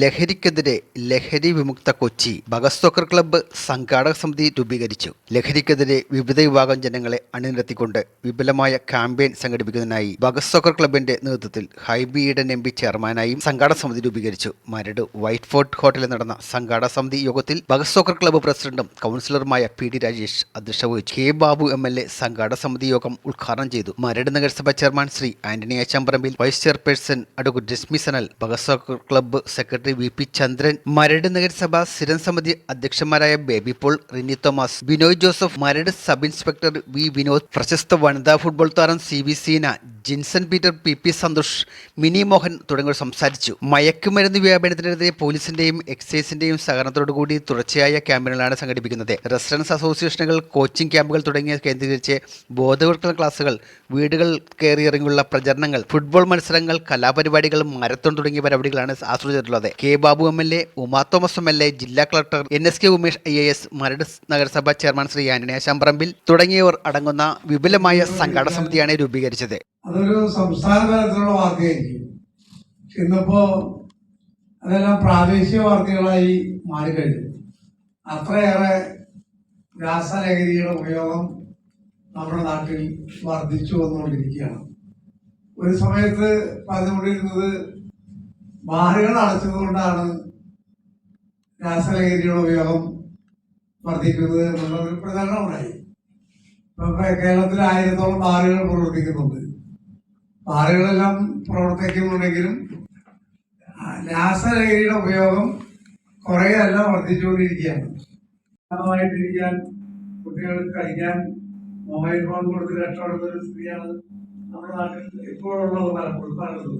ലഹരിക്കെതിരെ ലഹരി വിമുക്ത കൊച്ചി ബഗസ്തോക്കർ ക്ലബ്ബ് സംഘാടക സമിതി രൂപീകരിച്ചു. ലഹരിക്കെതിരെ വിവിധ വിഭാഗം ജനങ്ങളെ അണിനിരത്തിക്കൊണ്ട് വിപുലമായ ക്യാമ്പയിൻ സംഘടിപ്പിക്കുന്നതിനായി ബഗസ്തോക്കർ ക്ലബിന്റെ നേതൃത്വത്തിൽ ഹൈബി ഈഡൻ എം പി ചെയർമാനായും സംഘാടക സമിതി രൂപീകരിച്ചു. മരട് വൈറ്റ് ഫോർട്ട് ഹോട്ടലിൽ നടന്ന സംഘാടക സമിതി യോഗത്തിൽ ബഗസ്തോക്കർ ക്ലബ്ബ് പ്രസിഡന്റും കൗൺസിലറുമായ പി ഡി രാജേഷ് അധ്യക്ഷ വഹിച്ചു K Babu M L A സംഘാടക സമിതി യോഗം ഉദ്ഘാടനം ചെയ്തു. മരട് നഗരസഭാ chairman Shri Antony Achamparambil vice chairperson advocate Reshmi Sanal ബഗസ്തോക്കർ club secretary V P Chandran Maradu നഗരസഭ സ്ഥിരം സമിതി അധ്യക്ഷന്മാരായ Baby Paul Rini Thomas Binoy Joseph Maradu sub inspector V Vinod പ്രശസ്ത വനിതാ ഫുട്ബോൾ താരം C V Seena Jinson Peter P P Santhosh Mini Mohan തുടങ്ങിയവർ സംസാരിച്ചു. മയക്കുമരുന്ന് വ്യാപനത്തിനെതിരെ പോലീസിന്റെയും എക്സൈസിന്റെയും സഹകരണത്തോടുകൂടി തുടർച്ചയായ ക്യാമ്പയിനുകളാണ് സംഘടിപ്പിക്കുന്നത്. റെസിഡൻസ് അസോസിയേഷനുകൾ കോച്ചിംഗ് ക്യാമ്പുകൾ തുടങ്ങിയ കേന്ദ്രീകരിച്ച് ബോധവൽക്കരണ ക്ലാസുകൾ വീടുകൾ കയറിയിറങ്ങിയുള്ള പ്രചരണങ്ങൾ ഫുട്ബോൾ മത്സരങ്ങൾ കലാപരിപാടികൾ മാരത്തോൺ തുടങ്ങിയ പരിപാടികളാണ് ആസ്വദിച്ചിട്ടുള്ളത് K Babu M L A Uma Thomas M L A ജില്ലാ collector N S K Umesh I A S Maradu നഗരസഭ ചെയർമാൻ ശ്രീ ആന്റണി ശമ്പറമ്പിൽ തുടങ്ങിയവർ അടങ്ങുന്ന വിപുലമായ സംഘാടന സമിതിയാണ് രൂപീകരിച്ചത്. അതൊരു സംസ്ഥാന തലത്തിലുള്ള വാർത്തയായിരിക്കും. ഇന്നിപ്പോ അതെല്ലാം പ്രാദേശിക വാർത്തകളായി മാറിക്കഴിഞ്ഞു. അത്രയേറെ രാസലഹരിയുടെ ഉപയോഗം നമ്മുടെ നാട്ടിൽ വർദ്ധിച്ചു വന്നുകൊണ്ടിരിക്കുകയാണ്. ഒരു സമയത്ത് പറഞ്ഞുകൊണ്ടിരുന്നത് ബാറുകൾ അടച്ചതുകൊണ്ടാണ് രാസലഹരിയുടെ ഉപയോഗം വർദ്ധിക്കുന്നത് എന്നുള്ളൊരു പ്രചരണം ഉണ്ടായി ഇപ്പൊ കേരളത്തിൽ ആയിരത്തോളം ബാറുകൾ പ്രവർത്തിക്കുന്നുണ്ട്. ബാറുകളെല്ലാം പ്രവർത്തിക്കുന്നുണ്ടെങ്കിലും രാസലഹരിയുടെ ഉപയോഗം കുറേയല്ല വർദ്ധിച്ചുകൊണ്ടിരിക്കുകയാണ്. ഇരിക്കാൻ കുട്ടികൾക്ക് കളിക്കാൻ മൊബൈൽ ഫോൺ കൊടുത്ത് രക്ഷപ്പെടുന്ന ഒരു സ്ഥിതിയാണ് നമ്മുടെ നാട്ടിൽ ഇപ്പോഴുള്ളത് പലപ്പോഴും പലതും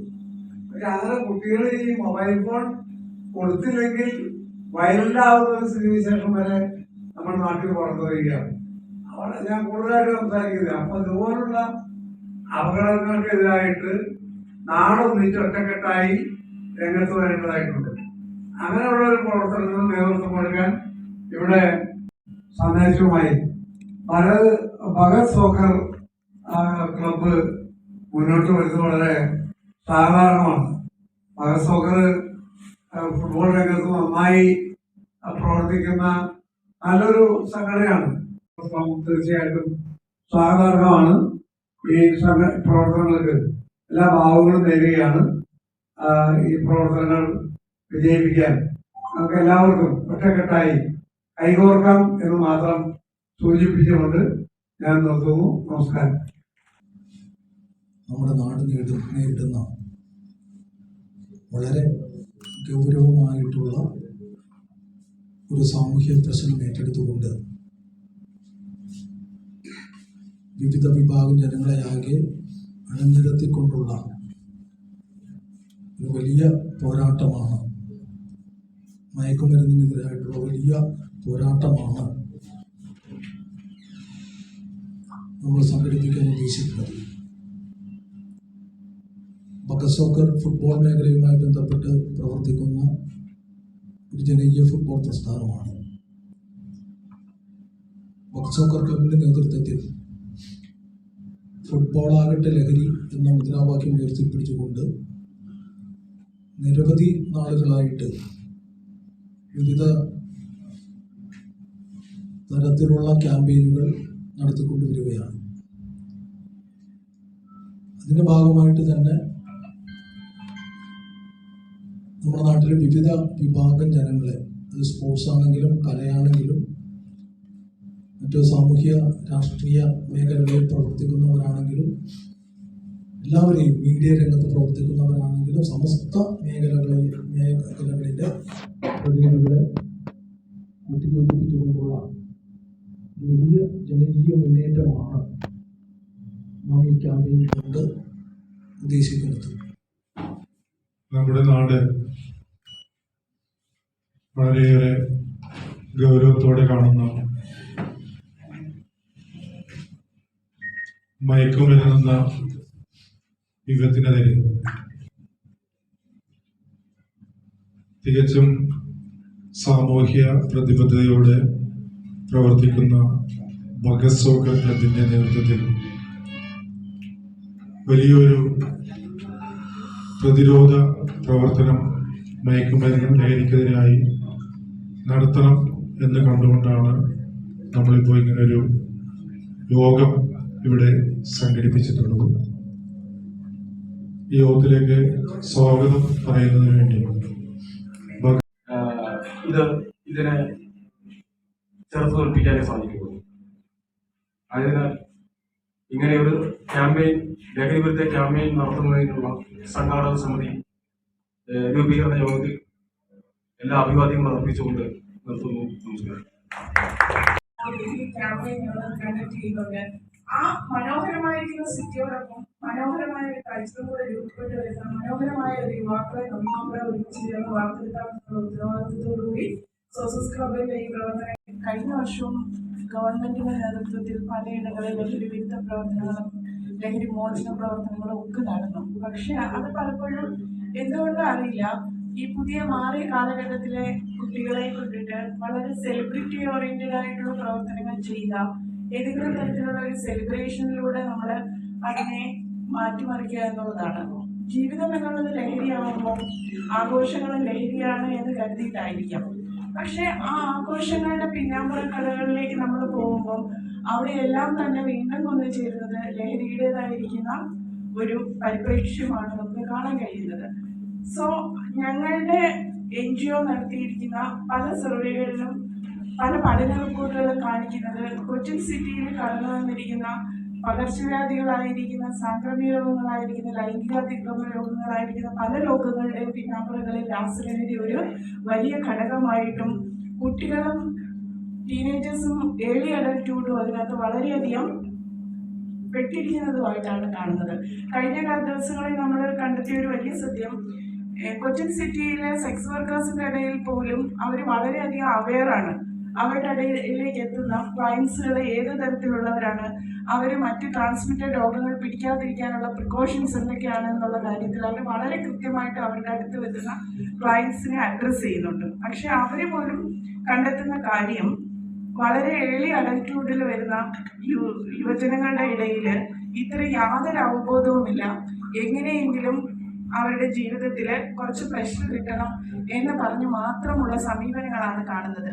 പക്ഷെ അങ്ങനെ കുട്ടികൾ ഈ മൊബൈൽ ഫോൺ കൊടുത്തില്ലെങ്കിൽ വൈറലാവുന്ന ഒരു സ്ഥിതിവിശേഷം വരെ നമ്മുടെ നാട്ടിൽ പുറത്തു വരികയാണ് അവിടെ ഞാൻ കൂടുതലായിട്ട് സംസാരിക്കുന്നത് അപ്പൊ ഇതുപോലുള്ള അപകടങ്ങൾക്കെതിരായിട്ട് നാടൊന്നിച്ച് ഒറ്റക്കെട്ടായി രംഗത്ത് വരേണ്ടതായിട്ടുണ്ട്. അങ്ങനെയുള്ള ഒരു പ്രവർത്തനത്തിന് നേതൃത്വം കൊടുക്കാൻ ഇവിടെ സന്ദേശവുമായി ഭരത് ഭഗത് സോക്കർ ക്ലബ്ബ് മുന്നോട്ട് വരുന്നത് വളരെ സാധാരണമാണ്. ഭഗത് സോക്കർ ഫുട്ബോൾ രംഗത്ത് നന്നായി പ്രവർത്തിക്കുന്ന നല്ലൊരു സംഘടനയാണ്. തീർച്ചയായിട്ടും സ്വാഗതാർഹമാണ്. ഈ സമയ പ്രവർത്തനങ്ങൾക്ക് എല്ലാ ഭാവങ്ങളും നേരുകയാണ്. ഈ പ്രവർത്തനങ്ങൾ വിജയിപ്പിക്കാൻ നമുക്ക് എല്ലാവർക്കും ഒറ്റക്കെട്ടായി കൈകോർക്കാം എന്ന് മാത്രം സൂചിപ്പിച്ചുകൊണ്ട് ഞാൻ നിർത്തുന്നു. നമസ്കാരം. നമ്മുടെ നാട് നേരിട നേരിടുന്ന വളരെ ഗൗരവമായിട്ടുള്ള ഒരു സാമൂഹ്യ പ്രശ്നം ഏറ്റെടുത്തുകൊണ്ട് വിവിധ വിഭാഗം ജനങ്ങളെ ആകെ അണിനിരത്തിക്കൊണ്ടുള്ള ഒരു വലിയ പോരാട്ടമാണ്. മയക്കുമരുന്നിനെതിരായിട്ടുള്ള വലിയ പോരാട്ടമാണ് നമ്മൾ സംഘടിപ്പിക്കാൻ ഉദ്ദേശിക്കുന്നത്. ബക്കസോക്കർ ഫുട്ബോൾ മേഖലയുമായി ബന്ധപ്പെട്ട് പ്രവർത്തിക്കുന്ന ഒരു ജനകീയ ഫുട്ബോൾ പ്രസ്ഥാനമാണ്. ബക്കസോക്കർ ക്ലബിന്റെ നേതൃത്വത്തിൽ ഫുട്ബോൾ ആകട്ടെ ലഹരി എന്ന മുദ്രാവാക്യം ഉയർത്തിപ്പിടിച്ചുകൊണ്ട് നിരവധി നാളുകളായിട്ട് വിവിധ തരത്തിലുള്ള ക്യാമ്പയിനുകൾ നടത്തിക്കൊണ്ടുവരികയാണ്. അതിന്റെ ഭാഗമായിട്ട് തന്നെ നമ്മുടെ നാട്ടിലെ വിവിധ വിഭാഗം ജനങ്ങളെ അത് സ്പോർട്സ് ആണെങ്കിലും കലയാണെങ്കിലും മറ്റു സാമൂഹ്യ രാഷ്ട്രീയ മേഖലകളിൽ പ്രവർത്തിക്കുന്നവരാണെങ്കിലും എല്ലാവരെയും മീഡിയ രംഗത്ത് പ്രവർത്തിക്കുന്നവരാണെങ്കിലും സമസ്ത മേഖലകളിൽ മേഖലകളിലെ പ്രതിനിധികളെ കൂട്ടിയോജിപ്പിച്ചുകൊണ്ടുള്ള വലിയ ജനകീയ മുന്നേറ്റമാണ് നാം ഈ ക്യാമ്പയിൻ കൊണ്ട് ഉദ്ദേശിക്കുന്നത്. നമ്മുടെ നാട് വളരെയേറെ ഗൗരവത്തോടെ കാണുന്ന മയക്കുമരുന്നെന്ന യുഗത്തിനെതിരെ. തികച്ചും സാമൂഹ്യ പ്രതിബദ്ധതയോടെ പ്രവർത്തിക്കുന്ന ഭഗത് സോക്കർ നേതൃത്വത്തിൽ വലിയൊരു പ്രതിരോധ പ്രവർത്തനം മയക്കുമരുന്നും ലഹരിക്കെതിരായി നടത്തണം എന്ന് കണ്ടുകൊണ്ടാണ് നമ്മളിപ്പോൾ ഇങ്ങനൊരു യോഗം ഇവിടെ സംഘടിപ്പിച്ചിട്ടുള്ളത് ഈ യോഗത്തിലേക്ക് സ്വാഗതം പറയുന്നതിന് വേണ്ടി. ഇത് ഇതിനെ ചെറുത്ത് തോൽപ്പിക്കാനേ സാധിക്കുള്ളൂ. അതിനാൽ ഇങ്ങനെ ഒരു ക്യാമ്പയിൻ ലഹരി വിരുദ്ധ ക്യാമ്പയിൻ നടത്തുന്നതിനുള്ള സംഘാടക സമിതി രൂപീകരണ യോഗത്തിൽ എല്ലാ അഭിവാദ്യങ്ങളും അർപ്പിച്ചുകൊണ്ട് നിർത്തുന്നു. നമസ്കാരം. ആ മനോഹരമായിരിക്കുന്ന സിറ്റിയോടൊപ്പം മനോഹരമായ ഒരു കൾച്ചറും കൂടെ രൂപപ്പെട്ട് വരുന്ന മനോഹരമായ ഒരു യുവാക്കളെ കൂടെ ഒരുമിച്ച് ചേർന്ന് വാർത്തെടുക്കാമെന്നുള്ള ഉത്തരവാദിത്തത്തോടുകൂടി സോസസ് ക്ലബിന്റെ ഈ പ്രവർത്തനം കഴിഞ്ഞ വർഷവും ഗവൺമെന്റിന്റെ നേതൃത്വത്തിൽ പലയിടങ്ങളിൽ ലഹരി വിരുദ്ധ പ്രവർത്തനങ്ങളും ലഹരി മോചന പ്രവർത്തനങ്ങളും ഒക്കെ നടന്നു. പക്ഷെ അത് പലപ്പോഴും എന്തുകൊണ്ടും അറിയില്ല. ഈ പുതിയ മാറിയ കാലഘട്ടത്തിലെ കുട്ടികളെ കൊണ്ടിട്ട് വളരെ സെലിബ്രിറ്റി ഓറിയന്റഡ് ആയിട്ടുള്ള പ്രവർത്തനങ്ങൾ ചെയ്യുക ഏതെങ്കിലും തരത്തിലുള്ള ഒരു സെലിബ്രേഷനിലൂടെ നമ്മൾ അതിനെ മാറ്റിമറിക്കുക എന്നുള്ളതാണ്. ജീവിതം എന്നുള്ളത് ലഹരിയാകുമ്പോൾ ആഘോഷങ്ങളും ലഹരിയാണ് എന്ന് കരുതിയിട്ടായിരിക്കാം. പക്ഷെ ആ ആഘോഷങ്ങളുടെ പിന്നാമ്പുറ കടകളിലേക്ക് നമ്മൾ പോകുമ്പോൾ അവിടെയെല്ലാം തന്നെ വീണ്ടും കൊണ്ടു ചേരുന്നത് ലഹരിയുടേതായിരിക്കുന്ന ഒരു പരിപ്രേക്ഷ്യമാണ് നമുക്ക് കാണാൻ കഴിയുന്നത്. സോ ഞങ്ങളുടെ എൻ ജി ഒ നടത്തിയിരിക്കുന്ന പല സർവേകളിലും പല പഠന റിപ്പോർട്ടുകളും കാണിക്കുന്നത് കൊച്ചിൻ സിറ്റിയിൽ കടന്നു വന്നിരിക്കുന്ന പകർച്ചവ്യാധികളായിരിക്കുന്ന സാംക്രമിക രോഗങ്ങളായിരിക്കുന്ന ലൈംഗിക അതിക്രമ രോഗങ്ങളായിരിക്കുന്ന പല രോഗങ്ങളുടെയും പിന്നാമ്പുറകളിൽ രാസലഹരി ഒരു വലിയ ഘടകമായിട്ടും കുട്ടികളും ടീനേജേഴ്സും ഏർലി അഡൽട്ട്ഹുഡും അതിനകത്ത് വളരെയധികം പെട്ടിരിക്കുന്നതുമായിട്ടാണ് കാണുന്നത്. കഴിഞ്ഞ ദിവസങ്ങളിൽ നമ്മൾ കണ്ടെത്തിയ ഒരു വലിയ സത്യം കൊച്ചിൻ സിറ്റിയിലെ സെക്സ് വർക്കേഴ്സിന്റെ ഇടയിൽ പോലും അവർ വളരെയധികം അവെയറാണ് അവരുടെ ഇടയിലേക്ക് എത്തുന്ന ക്ലയൻസുകൾ ഏത് തരത്തിലുള്ളവരാണ്? അവർ മറ്റ് ട്രാൻസ്മിറ്റഡ് രോഗങ്ങൾ പിടിക്കാതിരിക്കാനുള്ള പ്രിക്കോഷൻസ് എന്തൊക്കെയാണ് എന്നുള്ള കാര്യത്തിൽ അവർ വളരെ കൃത്യമായിട്ട് അവരുടെ അടുത്ത് വരുന്ന ക്ലയൻസിനെ അഡ്രസ്സ് ചെയ്യുന്നുണ്ട്. പക്ഷെ അവർ പോലും കണ്ടെത്തുന്ന കാര്യം വളരെ ഏളി അഡൽറ്റ്യൂഡിൽ വരുന്ന യു യുവജനങ്ങളുടെ ഇടയിൽ ഇത്ര യാതൊരു അവബോധവുമില്ല. എങ്ങനെയെങ്കിലും അവരുടെ ജീവിതത്തിൽ കുറച്ച് പ്രഷർ കിട്ടണം എന്ന് പറഞ്ഞ് മാത്രമുള്ള സമീപനങ്ങളാണ് കാണുന്നത്.